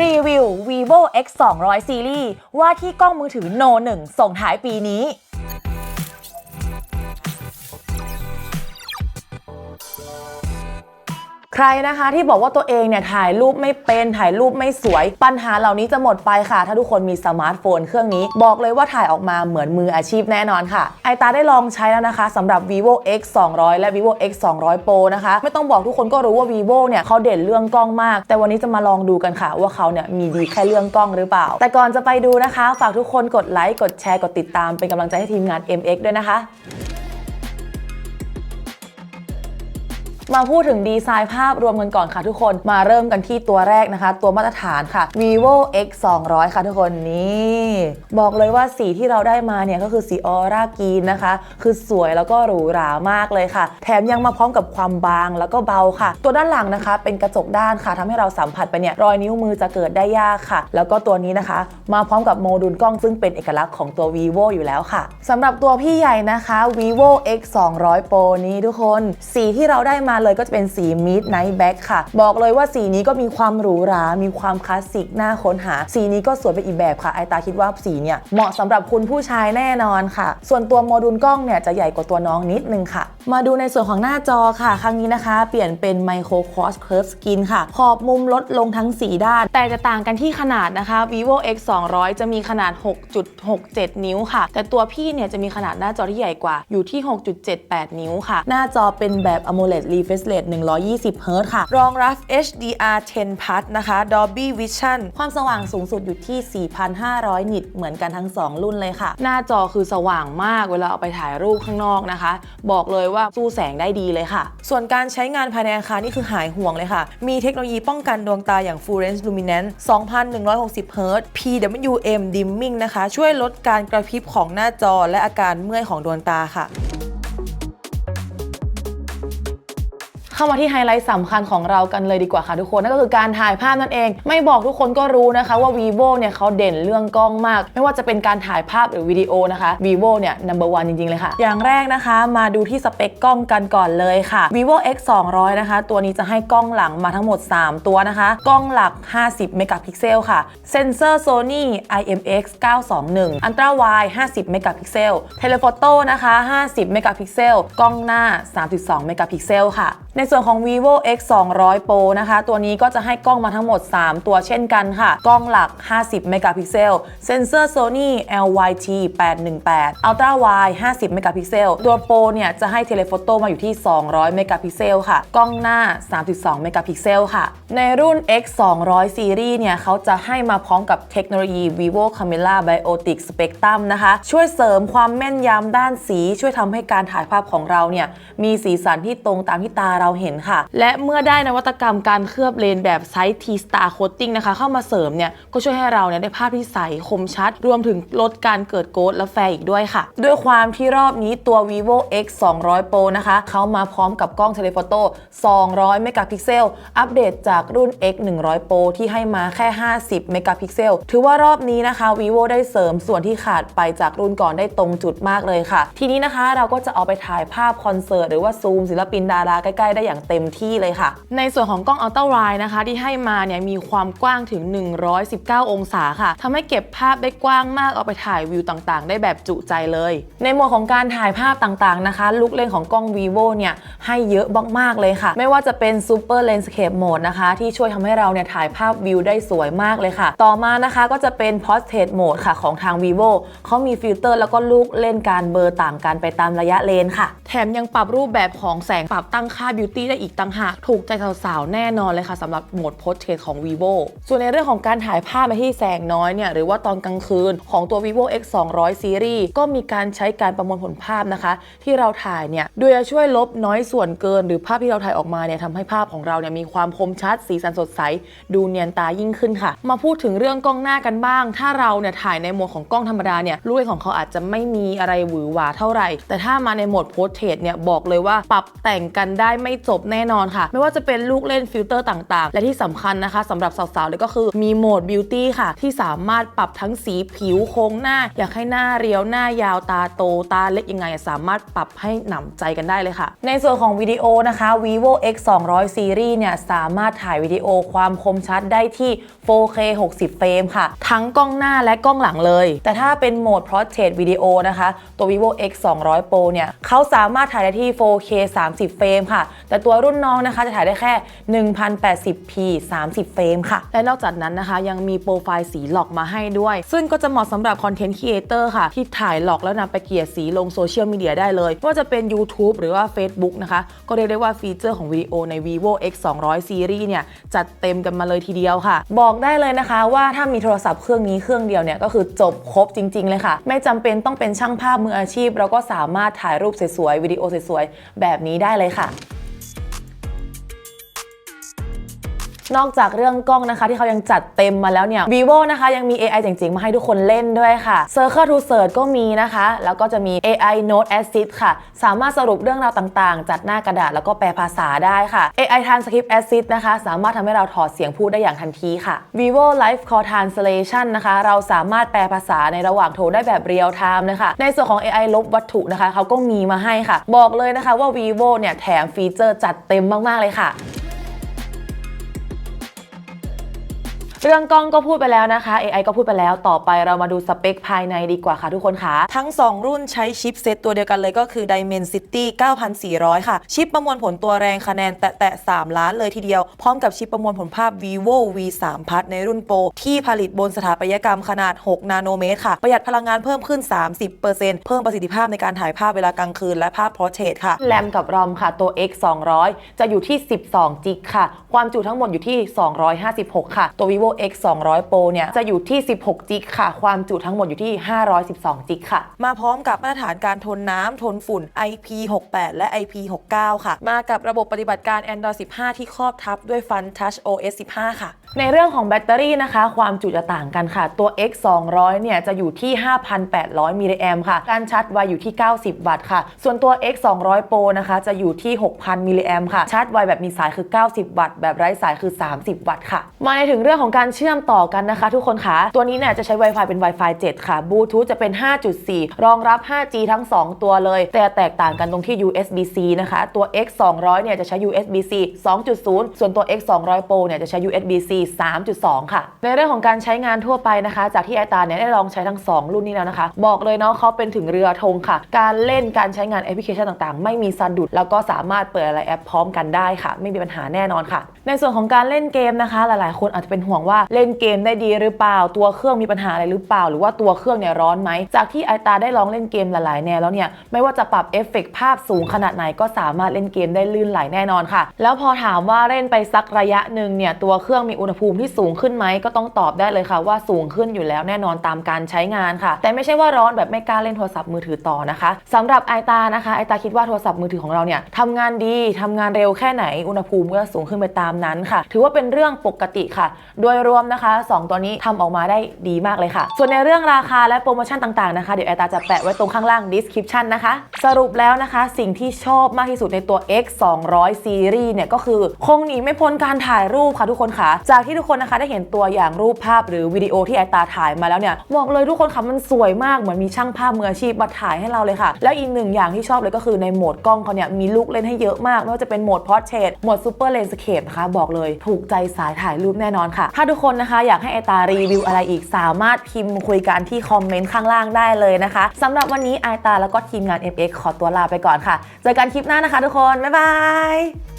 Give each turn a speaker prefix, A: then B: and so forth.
A: รีวิว vivo x 2 0 0 series ว่าที่กล้องมือถือ no 1ส่งท้ายปีนี้ ใครนะคะที่บอกว่าตัวเองเนี่ยถ่ายรูปไม่เป็นถ่ายรูปไม่สวย ปัญหาเหล่านี้จะหมดไปค่ะ ถ้าทุกคนมีสมาร์ทโฟนเครื่องนี้ บอกเลยว่าถ่ายออกมาเหมือนมืออาชีพแน่นอนค่ะ ไอตาได้ลองใช้แล้วนะคะสำหรับ vivo x 2 0 0 และ vivo x 2 0 0 pro นะคะ ไม่ต้องบอกทุกคนก็รู้ว่า vivo เนี่ยเขาเด่นเรื่องกล้องมาก แต่วันนี้จะมาลองดูกันค่ะ ว่าเขาเนี่ยมีดีแค่เรื่องกล้องหรือเปล่า แต่ก่อนจะไปดูนะคะ ฝากทุกคนกดไลค์กดแชร์กดติดตามเป็นกำลังใจให้ทีมงาน MX ด้วยนะคะ มาพูดถึงดีไซน์ภาพรวมกันก่อนค่ะทุกคนมาเริ่มกันที่ตัวแรกนะคะ ตัวมาตรฐานค่ะ vivo x 2 0 0ค่ะทุกคนนี่บอกเลยว่าสีที่เราได้มาเนี่ยก็คือสีออร่ากีนนะคะ คือสวยแล้วก็หรูหรามากเลยค่ะ แถมยังมาพร้อมกับความบางแล้วก็เบาค่ะ ตัวด้านหลังนะคะ เป็นกระจกด้านค่ะทำให้เราสัมผัสไปเนี่ยรอยนิ้วมือจะเกิดได้ยากค่ะ แล้วก็ตัวนี้นะคะ มาพร้อมกับโมดูลกล้องซึ่งเป็นเอกลักษณ์ของตัว vivo อยู่แล้วค่ะสำหรับตัวพี่ใหญ่นะคะ vivo x 2 0 0 pro นี้ทุกคน สีที่เราได้มาเลยก็จะเป็นสี midnight black ค่ะ บอกเลยว่าสีนี้ก็มีความหรูหรา มีความคลาสสิกน่าค้นหา สีนี้ก็สวยไปอีกแบบค่ะ ไอตาคิดว่าสีเนี่ยเหมาะสำหรับคุณผู้ชายแน่นอนค่ะ ส่วนตัวโมดูลกล้องเนี่ยจะใหญ่กว่าตัวน้องนิดนึงค่ะ มาดูในส่วนของหน้าจอค่ะ ครั้งนี้นะคะ เปลี่ยนเป็น micro cross curve skin ค่ะ ขอบมุมลดลงทั้ง 4 ด้าน แต่จะต่างกันที่ขนาดนะคะ vivo x 2 0 0 จะมีขนาด 6.67 นิ้วค่ะ แต่ตัวพี่เนี่ยจะมีขนาดหน้าจอที่ใหญ่กว่าอยู่ที่ 6.78 นิ้วค่ะ หน้าจอเป็นแบบ AMOLED refresh rate 120 Hz ค่ะ รองรับ HDR 10 Plus นะคะ Dolby Vision ความสว่างสูงสุดอยู่ที่ 4,500 นิตเหมือนกันทั้ง 2 รุ่นเลยค่ะ หน้าจอคือสว่างมากเวลาเอาไปถ่ายรูปข้างนอกนะคะ บอกเลยว่าสู้แสงได้ดีเลยค่ะ ส่วนการใช้งานภายในอาคารนี่คือหายห่วงเลยค่ะ มีเทคโนโลยีป้องกันดวงตาอย่าง Full Range Luminance 2,160 Hz PWM Dimming นะคะ ช่วยลดการกระพริบของหน้าจอและอาการเมื่อยของดวงตาค่ะ เข้ามาที่ไฮไลท์สำคัญของเรากันเลยดีกว่าค่ะทุกคนนั่นก็คือการถ่ายภาพนั่นเอง ไม่บอกทุกคนก็รู้นะคะว่า vivo เนี่ยเขาเด่นเรื่องกล้องมาก ไม่ว่าจะเป็นการถ่ายภาพหรือวิดีโอนะคะ vivo เนี่ย number one จริง ๆ เลยค่ะ อย่างแรกนะคะมาดูที่สเปคกล้องกันก่อนเลยค่ะ vivo x 2 0 0นะคะ ตัวนี้จะให้กล้องหลังมาทั้งหมด 3 ตัวนะคะ กล้องหลัก 50 เมกะพิกเซลค่ะ เซนเซอร์ Sony IMX 921 Ultra Wide 50 เมกะพิกเซล เทเลโฟโต้นะคะ 50 เมกะพิกเซล กล้องหน้า 32 เมกะพิกเซลค่ะ ในส่วนของ vivo x 2 0 0 pro นะคะ ตัวนี้ก็จะให้กล้องมาทั้งหมด 3 ตัวเช่นกันค่ะ กล้องหลัก 50 เมกะพิกเซล เซนเซอร์ Sony LYT 818 Ultra Wide 50 เมกะพิกเซล ตัวโปรเนี่ยจะให้เทเลโฟโต้มาอยู่ที่ 200 เมกะพิกเซลค่ะ กล้องหน้า 32 เมกะพิกเซลค่ะ ในรุ่น x 2 0 0 series เนี่ยเขาจะให้มาพร้อมกับเทคโนโลยี vivo camera biotic spectrum นะคะ ช่วยเสริมความแม่นยำด้านสี ช่วยทำให้การถ่ายภาพของเราเนี่ยมีสีสันที่ตรงตามที่ตาเราเห็นค่ะ และเมื่อได้นวัตกรรมการเคลือบเลนแบบไซส์ T Star Coating นะคะ เข้ามาเสริมเนี่ยก็ช่วยให้เราเนี่ยได้ภาพที่ใสคมชัด รวมถึงลดการเกิดโกดและแฟร์อีกด้วยค่ะ ด้วยความที่รอบนี้ตัว vivo x 2 0 0 pro นะคะเขามาพร้อมกับกล้องเทเลโฟโต้200เมกะพิกเซลอัปเดตจากรุ่น x 100 pro ที่ให้มาแค่ 50เมกะพิกเซลถือว่ารอบนี้นะคะ vivo ได้เสริมส่วนที่ขาดไปจากรุ่นก่อนได้ตรงจุดมากเลยค่ะ ทีนี้นะคะเราก็จะเอาไปถ่ายภาพคอนเสิร์ตหรือว่าซูมศิลปินดาราใกล้ๆได้อย่างเต็มที่เลยค่ะ ในส่วนของกล้อง Ultra Wide นะคะ ที่ให้มาเนี่ยมีความกว้างถึง 119 องศาค่ะทำให้เก็บภาพได้กว้างมากเอาไปถ่ายวิวต่างๆ ได้แบบจุใจเลย ในหมวดของการถ่ายภาพต่างๆนะคะลุกเล่นของกล้อง vivo เนี่ยให้เยอะมากๆเลยค่ะ ไม่ว่าจะเป็น Super Landscape Mode นะคะ ที่ช่วยทำให้เราเนี่ยถ่ายภาพวิวได้สวยมากเลยค่ะ ต่อมานะคะก็จะเป็น Portrait Mode ค่ะของทาง vivo เขามีฟิลเตอร์แล้วก็ลูกเล่นการเบลอร์ต่างกันไปตามระยะเลนค่ะ แถมยังปรับรูปแบบของแสงปรับตั้งค่า beauty ได้อีกต่างหาก ถูกใจสาวๆ แน่นอนเลยค่ะสำหรับโหมด Portrait ของ vivo ส่วนในเรื่องของการถ่ายภาพในที่แสงน้อยเนี่ยหรือว่าตอนกลางคืนของตัว vivo x 2 0 0 series ก็มีการใช้การประมวลผลภาพนะคะ ที่เราถ่ายเนี่ยโดยจะช่วยลบน้อยส่วนเกิน หรือภาพที่เราถ่ายออกมาเนี่ยทำให้ภาพของเราเนี่ยมีความคมชัด สีสันสดใส ดูเนียนตายิ่งขึ้นค่ะ มาพูดถึงเรื่องกล้องหน้ากันบ้าง ถ้าเราเนี่ยถ่ายในโหมดของกล้องธรรมดาเนี่ยรูปของเขาอาจจะไม่มีอะไรหวือหวาเท่าไหร่ แต่ถ้ามาในโหมดโพสเทรตเนี่ยบอกเลยว่าปรับแต่งกันได้ไม่จบแน่นอนค่ะ ไม่ว่าจะเป็นลูกเล่นฟิลเตอร์ต่างๆ และที่สำคัญนะคะสำหรับสาวๆเลยก็คือมีโหมดบิวตี้ค่ะ ที่สามารถปรับทั้งสีผิวโครงหน้า อยากให้หน้าเรียวหน้ายาวตาโตตาเล็กยังไง สามารถปรับให้หนำใจกันได้เลยค่ะ ในส่วนของวิดีโอนะคะ vivo x 2 0 0 series เนี่ยสามารถถ่ายวิดีโอความคมชัดได้ที่ 4K 60 เฟรมค่ะ ทั้งกล้องหน้าและกล้องหลังเลย แต่ถ้าเป็นโหมด portrait video นะคะ ตัว vivo x 2 0 0 pro เนี่ยเขาสามารถถ่ายได้ที่ 4K 30 เฟรมค่ะแต่ตัวรุ่นน้องนะคะจะถ่ายได้แค่ 1080p 30 เฟรมค่ะ และนอกจากนั้นนะคะยังมีโปรไฟล์สีหลอกมาให้ด้วย ซึ่งก็จะเหมาะสำหรับคอนเทนต์ครีเอเตอร์ค่ะ ที่ถ่ายหลอกแล้วนำไปเกลี่ยสีลงโซเชียลมีเดียได้เลย ว่าจะเป็น YouTube หรือว่า Facebook นะคะ ก็เรียกได้ว่าฟีเจอร์ของวิดีโอใน vivo x 2 0 0 series เนี่ย จัดเต็มกันมาเลยทีเดียวค่ะ บอกได้เลยนะคะว่าถ้ามีโทรศัพท์เครื่องนี้เครื่องเดียวเนี่ยก็คือจบครบจริง ๆ เลยค่ะ ไม่จำเป็นต้องเป็นช่างภาพมืออาชีพ เราก็สามารถถ่ายรูปสวยๆวิดีโอสวยๆแบบนี้ได้เลยค่ะ นอกจากเรื่องกล้องนะคะที่เขายังจัดเต็มมาแล้วเนี่ย vivo นะคะยังมี AI เจ๋งๆ มาให้ทุกคนเล่นด้วยค่ะ Circle to Search ก็มีนะคะ แล้วก็จะมี AI Note Assist ค่ะ สามารถสรุปเรื่องราวต่างๆ จัดหน้ากระดาษแล้วก็แปลภาษาได้ค่ะ AI Transcript Assist นะคะ สามารถทำให้เราถอดเสียงพูดได้อย่างทันทีค่ะ vivo Live Call Translation นะคะ เราสามารถแปลภาษาในระหว่างโทรได้แบบเรียลไทม์นะคะ ในส่วนของ AI ลบวัตถุนะคะเขาก็มีมาให้ค่ะ บอกเลยนะคะว่า vivo เนี่ยแถมฟีเจอร์จัดเต็มมากๆเลยค่ะ เรื่องกล้องก็พูดไปแล้วนะคะ AI ก็พูดไปแล้วต่อไปเรามาดูสเปคภายในดีกว่าค่ะทุกคนค่ะทั้ง 2 รุ่นใช้ชิปเซตตัวเดียวกันเลยก็คือ Dimensity 9400 ค่ะ ชิปประมวลผลตัวแรงคะแนนแตะๆ3ล้านเลยทีเดียว พร้อมกับชิปประมวลผลภาพ vivo v 3พัทในรุ่นโปรที่ผลิตบนสถาปัตยกรรมขนาด 6 นาโนเมตรค่ะ ประหยัดพลังงานเพิ่มขึ้น 30%เพิ่มประสิทธิภาพในการถ่ายภาพเวลากลางคืนและภาพ portrait ค่ะแรมกับรอมค่ะตัว X 200จะอยู่ที่ 12 จิกค่ะ ความจุทั้งหมดอยู่ที่ 256 ค่ะ ตัว vivo X 200 Pro เนี่ย จะอยู่ที่ 16 จิกค่ะ ความจุทั้งหมดอยู่ที่ 512 จิกค่ะ มาพร้อมกับมาตรฐานการทนน้ำทนฝุ่น IP68 และ IP69 ค่ะ มากับระบบปฏิบัติการ Android 15 ที่ครอบทับด้วยฟัน Touch OS 15 ค่ะ ในเรื่องของแบตเตอรี่นะคะ ความจุจะต่างกันค่ะ ตัว X 200เนี่ยจะอยู่ที่ 5,800 มิลลิแอมค่ะ การชาร์จไวอยู่ที่ 90 วัตต์ค่ะ ส่วนตัว X 200 Pro นะคะจะอยู่ที่ 6,000 มิลลิแอมค่ะ ชาร์จไวแบบมีสายคือ 90 วัตต์ แบบไร้สายคือ 30 วัตต์ค่ะ มาในถึงเรื่องของการเชื่อมต่อกันนะคะ ทุกคนคะตัวนี้เนี่ยจะใช้ Wi-Fi เป็น Wi-Fi 7 ค่ะบลูทูธจะเป็น 5.4 รองรับ 5G ทั้ง 2 ตัวเลย แต่แตกต่างกันตรงที่ USB-C นะคะ ตัว X 200เนี่ยจะใช้ USB-C 2.0 ส่วนตัว X 200 Pro เนี่ยจะใช้ USB-C 3.2 ค่ะ ในเรื่องของการใช้งานทั่วไปนะคะ จากที่ไอตาเนี่ยได้ลองใช้ทั้ง 2 รุ่นนี้แล้วนะคะ บอกเลยเนาะเขาเป็นถึงเรือธงค่ะ การเล่นการใช้งานแอปพลิเคชันต่างๆ ไม่มีสะดุด แล้วก็สามารถเปิดอะไรแอปพร้อมกันได้ค่ะ ไม่มีปัญหาแน่นอนค่ะ ในส่วนของการเล่นเกมนะคะ หลายๆ คนอาจจะเป็นห่วงว่าเล่นเกมได้ดีหรือเปล่า ตัวเครื่องมีปัญหาอะไรหรือเปล่า หรือว่าตัวเครื่องเนี่ยร้อนไหม จากที่ไอตาได้ลองเล่นเกมหลายๆ แนวแล้วเนี่ย ไม่ว่าจะปรับเอฟเฟกต์ภาพสูงขนาดไหนก็สามารถเล่นเกมได้ลื่นไหลแน่นอนค่ะ แล้วพอถามว่าเล่นไปสักระยะหนึ่งเนี่ยตัวเครื่องมีอุณหภูมิที่สูงขึ้นไหมก็ต้องตอบได้เลยค่ะ ว่าสูงขึ้นอยู่แล้วแน่นอนตามการใช้งานค่ะ แต่ไม่ใช่ว่าร้อนแบบไม่กล้าเล่นโทรศัพท์มือถือต่อนะคะสำหรับไอตานะคะไอตาคิดว่าโทรศัพท์มือถือของเราเนี่ยทำงานดีทำงานเร็วแค่ไหนอุณหภูมิก็สูงขึ้นไปตามนั้นค่ะ ถือว่าเป็นเรื่องปกติค่ะ โดยรวมนะคะสองตัวนี้ทำออกมาได้ดีมากเลยค่ะ ส่วนในเรื่องราคาและโปรโมชั่นต่างๆนะคะเดี๋ยวไอตาจะแปะไว้ตรงข้างล่าง description นะคะ สรุปแล้วนะคะสิ่งที่ชอบมากที่สุดในตัว X 200 Series เนี่ยก็คือคงหนีไม่พ้นการถ่ายรูปค่ะทุกคนค่ะจากที่ทุกคนนะคะได้เห็นตัวอย่างรูปภาพหรือวิดีโอที่ไอตาถ่ายมาแล้วเนี่ยบอกเลยทุกคนค่ะมันสวยมากเหมือนมีช่างภาพมืออาชีพมาถ่ายให้เราเลยค่ะ แล้วอีกหนึ่งอย่างที่ชอบเลยก็คือในโหมดกล้องเขาเนี่ยมีลูกเล่นให้เยอะมากไม่ว่าจะเป็นโหมด Portrait โหมด Super Landscape นะคะบอกเลยถูกใจสายถ่ายรูปแน่นอนค่ะ ถ้าทุกคนนะคะอยากให้ไอตารีวิวอะไรอีกสามารถพิมพ์คุยกันที่คอมเมนต์ข้างล่างได้เลยนะคะสำหรับวันนี้ไอตาแล้วก็ทีมงาน FX ขอตัวลาไปก่อนค่ะ เจอกันคลิปหน้านะคะทุกคน บ๊ายบาย